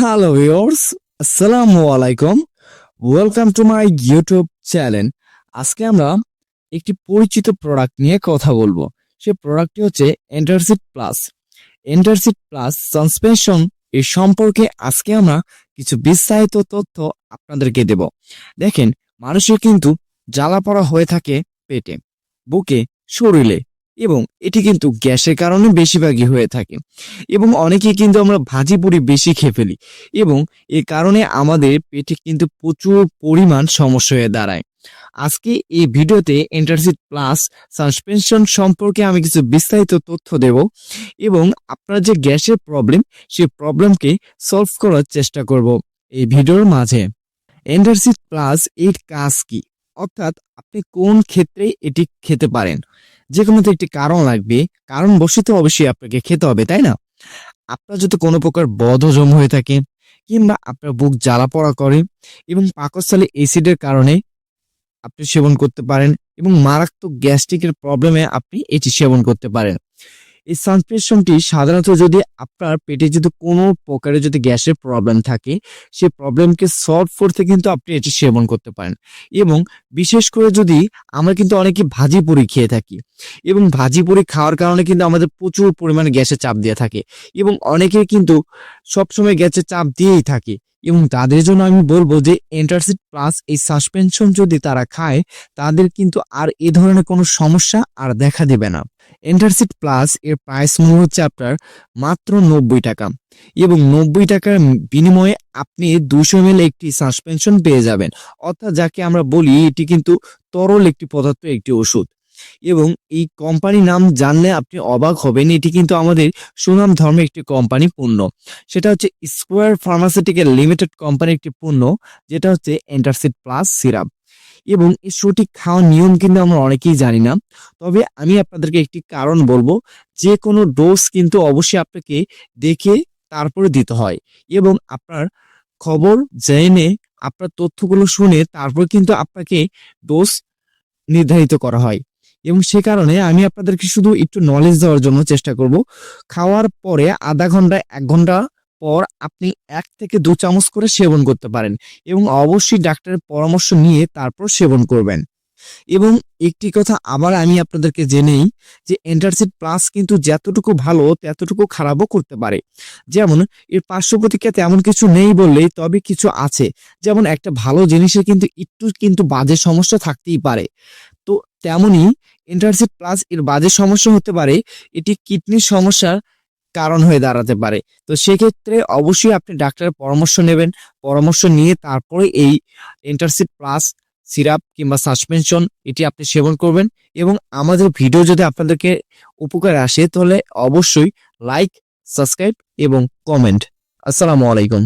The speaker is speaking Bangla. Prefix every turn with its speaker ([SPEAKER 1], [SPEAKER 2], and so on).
[SPEAKER 1] হ্যালো ভিউয়ার্স আসসালামু আলাইকুম welcome to my YouTube channel আজকে আমরা একটি পরিচিত প্রোডাক্ট নিয়ে কথা বলব। সে প্রোডাক্টটি হচ্ছে Entacyd plus Entacyd plus suspension এর সম্পর্কে আজকে আমরা কিছু বিস্তারিত তথ্য আপনাদেরকে দেব। দেখেন, মানুষের কিন্তু জ্বালা পড়া হয়ে থাকে পেটে, বুকে, শরীরে। এবং এটি কিন্তু গ্যাসের কারণে বেশিরভাগই হয়ে থাকে। এবং অনেকে কিন্তু আমরা ভাজি পুরি বেশি খেয়ে ফেলি এবং এ কারণে আমাদের পেটে কিন্তু প্রচুর পরিমাণ সমস্যা হয়ে দাঁড়ায়। আজকে এই ভিডিওতে এন্টারসিট প্লাস সাসপেনশন সম্পর্কে আমি কিছু বিস্তারিত তথ্য দেব এবং আপনার যে গ্যাসের প্রবলেম সেই প্রবলেমকে সলভ করার চেষ্টা করব এই ভিডিওর মাঝে। এন্টারসিট প্লাস এর কাজ কি? অর্থাৎ আপনি কোন ক্ষেত্রে এটি খেতে পারেন? যে কোনো তো একটি কারণ লাগবে। কারণ বসে তো অবশ্যই আপনাকে খেতে হবে, তাই না? আপনার যদি কোনো প্রকার বদহজম হয়ে থাকে কিংবা আপনার বুক জ্বালা পড়া করে এবং পাকস্থলে অ্যাসিডের কারণে আপনি সেবন করতে পারেন এবং মারাত্মক গ্যাস্ট্রিকের প্রবলেমে আপনি এটি সেবন করতে পারেন। এই সানপ্রেশনটি সাধারণত যদি আপনার পেটে যদি কোনো প্রকারের যদি গ্যাসের প্রবলেম থাকে সেই প্রবলেমকে সলভ করতে কিন্তু আপনি এটি সেবন করতে পারেন। এবং বিশেষ করে যদি আমরা কিন্তু অনেকে ভাজি পুরি খেয়ে থাকি এবং ভাজি পুরি খাওয়ার কারণে কিন্তু আমাদের প্রচুর পরিমাণে গ্যাসের চাপ দিয়ে থাকে এবং অনেকে কিন্তু সবসময় গ্যাসের চাপ দিয়েই থাকে। এবং তাদের জন্য আমি বলব যে এন্টারসিড প্লাস এই সাসপেনশন যদি তারা খায়, তাদের কিন্তু আর এ ধরনের কোনো সমস্যা আর দেখা দেবে না। এন্টারসিড প্লাস এর প্রাইস মূল্য হচ্ছে আপনার মাত্র নব্বই টাকা এবং নব্বই টাকার বিনিময়ে আপনি দুশো এমএল একটি সাসপেনশন পেয়ে যাবেন। অর্থাৎ যাকে আমরা বলি, এটি কিন্তু তরল একটি পদার্থ একটি ওষুধ। এবং এই কোম্পানির নাম জানলে আপনি অবাক হবেন। এটি কিন্তু আমাদের সুনাম ধর্মের একটি কোম্পানি পণ্য। সেটা হচ্ছে স্কোয়ার ফার্মাসিউটিক্যাল লিমিটেড কোম্পানির একটি পণ্য, যেটা হচ্ছে এন্টারসিড প্লাস সিরাপ এবং এই সঠিক খাওয়ার নিয়ম কিন্তু আমরা অনেকেই জানি না। তবে আমি আপনাদেরকে একটি কারণ বলব, যে কোনো ডোজ কিন্তু অবশ্যই আপনাকে দেখে তারপরে দিতে হয়। এবং আপনার খবর জেনে, আপনার তথ্যগুলো শুনে তারপর কিন্তু আপনাকে ডোজ নির্ধারিত করা হয়। এবং সে কারণে আমি আপনাদেরকে শুধু একটু নলেজ দেওয়ার জন্য চেষ্টা করব। খাওয়ার পরে আধা ঘণ্টা, এক ঘণ্টা পর আপনি এক থেকে দু চামচ করে সেবন করতে পারেন এবং অবশ্যই ডাক্তারের পরামর্শ নিয়ে তারপর সেবন করবেন। এবং একটি কথা আবার আমি আপনাদেরকে জেনেই যে এন্টারসিড প্লাস কিন্তু যতটুকু ভালো, ততটুকু খারাপও করতে পারে। যেমন, এর পার্শ্ব প্রতিক্রিয়া তেমন কিছু নেই বললেই তবে কিছু আছে। যেমন, একটা ভালো জিনিসের কিন্তু একটু কিন্তু বাজে সমস্যা থাকতেই পারে। তো তেমনি এন্টারসিড প্লাস এর বাজে সমস্যা হতে পারে, এটি কিডনির সমস্যার কারণ হয়ে দাঁড়াতে পারে। তো সেক্ষেত্রে অবশ্যই আপনি ডাক্তারের পরামর্শ নেবেন। পরামর্শ নিয়ে তারপরে এই এন্টারসিড প্লাস সিরাপ কিংবা সাসপেনশন এটি আপনি সেবন করবেন এবং আমাদের ভিডিও যদি আপনাদেরকে উপকার আসে, তাহলে অবশ্যই লাইক সাবস্ক্রাইব এবং কমেন্ট আসসালামু আলাইকুম।